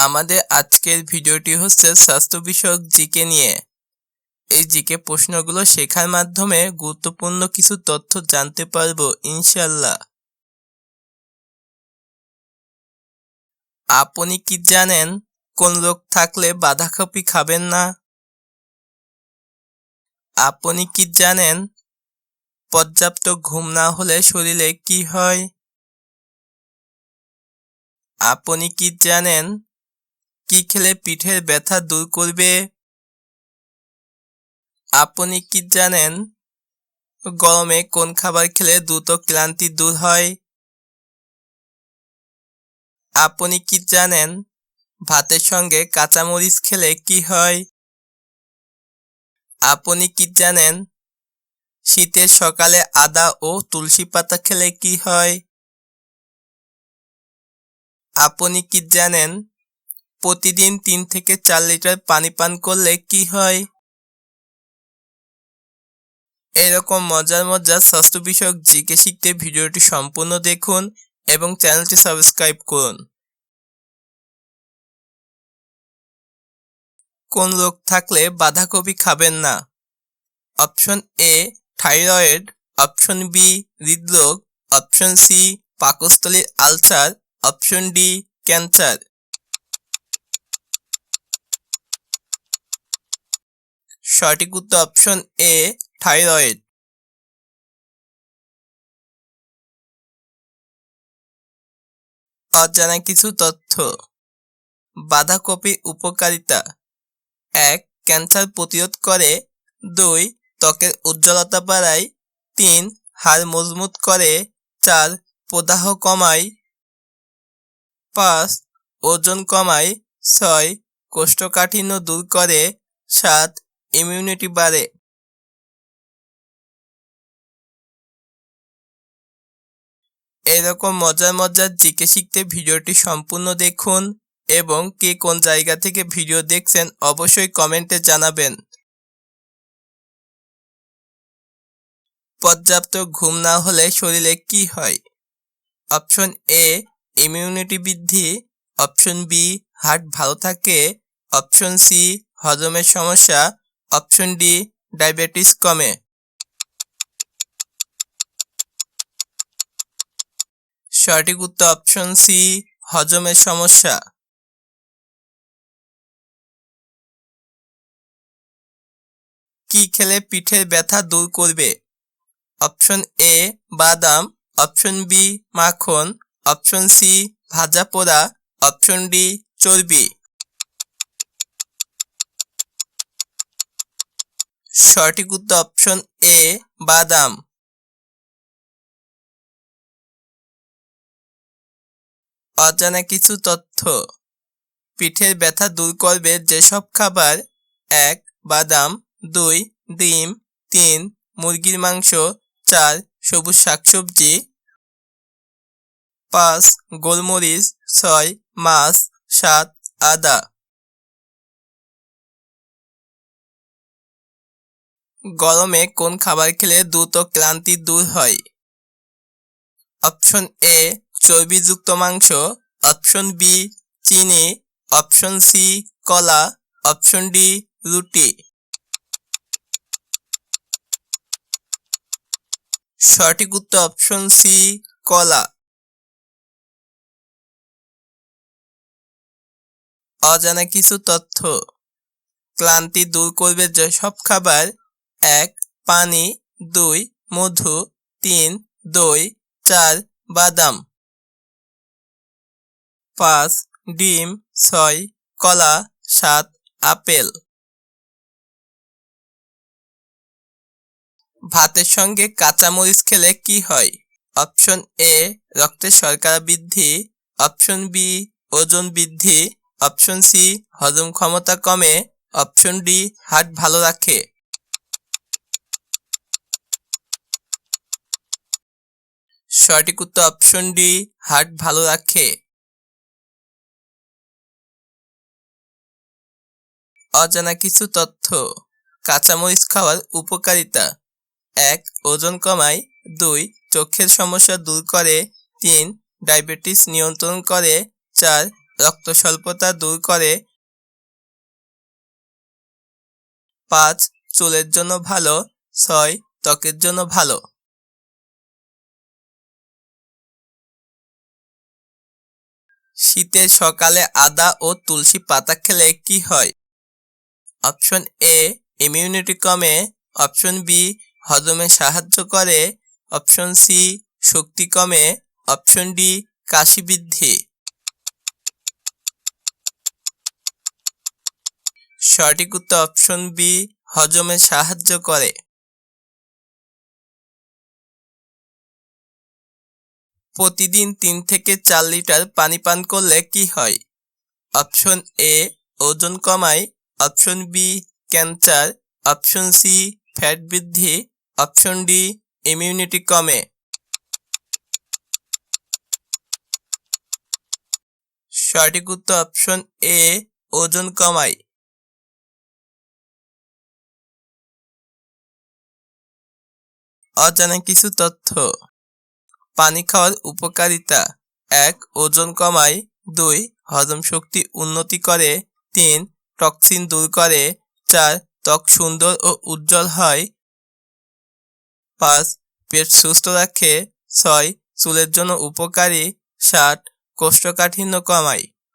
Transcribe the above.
আমাদের আজকের ভিডিওটি হচ্ছে স্বাস্থ্য বিষয়ক জিকে নিয়ে। এই জিকে প্রশ্নগুলো শেখার মাধ্যমে গুরুত্বপূর্ণ কিছু তথ্য জানতে পারব ইনশাল্লাহ আপনি কি জানেন কোন রোগ থাকলে বাঁধাকপি খাবেন না? আপনি কি জানেন পর্যাপ্ত ঘুম না হলে শরীরে কি হয়? আপনি কি জানেন কি খেলে পিঠের ব্যথা দূর করবে? আপনি কি জানেন গরমে কোন খাবার খেলে দ্রুত ক্লান্তি দূর হয়? আপনি কি জানেন ভাতের সঙ্গে কাঁচামরিচ খেলে কি হয়? আপনি কি জানেন শীতের সকালে আদা ও তুলসী পাতা খেলে কি হয়? আপনি কি জানেন প্রতিদিন তিন থেকে চার লিটার পানি পান করলে কি হয়? এরকম মজার মজার স্বাস্থ্য বিষয়ক জিকে শিখতে ভিডিওটি সম্পূর্ণ দেখুন এবং চ্যানেলটি সাবস্ক্রাইব করুন। কোন রোগ থাকলে বাঁধাকপি খাবেন না? Option A, thyroid, option B, হৃদরোগ, অপশন সি, পাকস্থলীর আলসার, অপশন ডি, ক্যান্সার। সঠিক উত্তর অপশন এ থাইরয়েড অজানা কিছু তথ্য। বাঁধাকপির উপকারিতা। এক, ক্যান্সার প্রতিরোধ করে। দুই, ত্বকের উজ্জ্বলতা বাড়ায়। তিন, হাড় মজবুত করে। চার, প্রদাহ কমায়। পাঁচ, ওজন কমায়। ছয়, কোষ্ঠকাঠিন্য দূর করে। সাত ইমিউনিটি বাড়ে এরকম মজার মজার জিকে শিখতে ভিডিওটি সম্পূর্ণ দেখুন এবং কে কোন জায়গা থেকে ভিডিও দেখছেন অবশ্যই কমেন্টে জানাবেন। পর্যাপ্ত ঘুম না হলে শরীরে কি হয়? অপশন এ ইমিউনিটি বৃদ্ধি। অপশন বি হার্ট ভালো থাকে। অপশন সি হজমের সমস্যা। অপশন ডি, ডায়াবেটিস কমে। সঠিক উত্তর অপশন সি, হজমের সমস্যা। কি খেলে পিঠের ব্যথা দূর করবে? অপশন এ, বাদাম। অপশন বি, মাখন। অপশন সি, ভাজা পোড়া। অপশন ডি, চর্বি। সঠিক উত্তর অপশন এ বাদাম। অজানা কিছু তথ্য। পিঠের ব্যথা দূর করবে যেসব খাবার, এক, বাদাম, দুই, ডিম, তিন, মুরগির মাংস, চার, সবুজ শাকসবজি, পাঁচ, গোলমরিচ, ছয়, মাছ, সাত, আদা। গরমে কোন খাবার খেলে দ্রুত ক্লান্তি দূর হয়? অপশন এ, চর্বিযুক্ত মাংস। অপশন বি, চিনি। অপশন সি, কলা। অপশন ডি, রুটি। সঠিক উত্তর অপশন সি, কলা। অজানা কিছু তথ্য। ক্লান্তি দূর করবে যেসব খাবার এক, পানি, দুই, মধু, তিন, দই, চার, বাদাম। পাঁচ, ডিম, ছয়, কলা, সাত, আপেল। ভাতের সঙ্গে কাঁচামরিচ খেলে কি হয়? অপশন এ, রক্তের শর্করা বৃদ্ধি। অপশন বি, ওজন বৃদ্ধি। অপশন সি, হজম ক্ষমতা কমে। অপশন ডি হার্ট ভালো রাখে। সঠিক উত্তর অপশন ডি হার্ট ভালো রাখে। অজানা কিছু তথ্য, কাঁচামরিচ খাওয়ার উপকারিতা। এক, ওজন কমায়। দুই, চোখের সমস্যা দূর করে। তিন, ডায়াবেটিস নিয়ন্ত্রণ করে। চার, রক্ত স্বল্পতা দূর করে। পাঁচ, চুলের জন্য ভালো। ছয়, ত্বকের জন্য ভালো। শীতের সকালে আদা ও তুলসী পাতা খেলে কি হয়? অপশন এ ইমিউনিটি কমে। অপশন বি, হজমে সাহায্য করে। অপশন সি, শক্তি কমে। অপশন ডি, কাশি বৃদ্ধি। সঠিক উত্তর অপশন বি, হজমে সাহায্য করে। প্রতিদিন তিন থেকে চার লিটার পানি পান করলে কি হয়? অপশন এ ওজন কমায় option B cancer. Option C fat বৃদ্ধি। অপশন ডি ইমিউনিটি কমে। সঠিক উত্তর অপশন এ ওজন কমায় অজানা কিছু তথ্য। পানি খাওয়ার উপকারিতা। এক, ওজন কমায়। দুই, হজম শক্তি উন্নতি করে। তিন, টক্সিন দূর করে। চার, ত্বক সুন্দর ও উজ্জ্বল হয়। পাঁচ, পেট সুস্থ রাখে। ছয়, চুলের জন্য উপকারী। সাত, কোষ্ঠকাঠিন্য কমায়।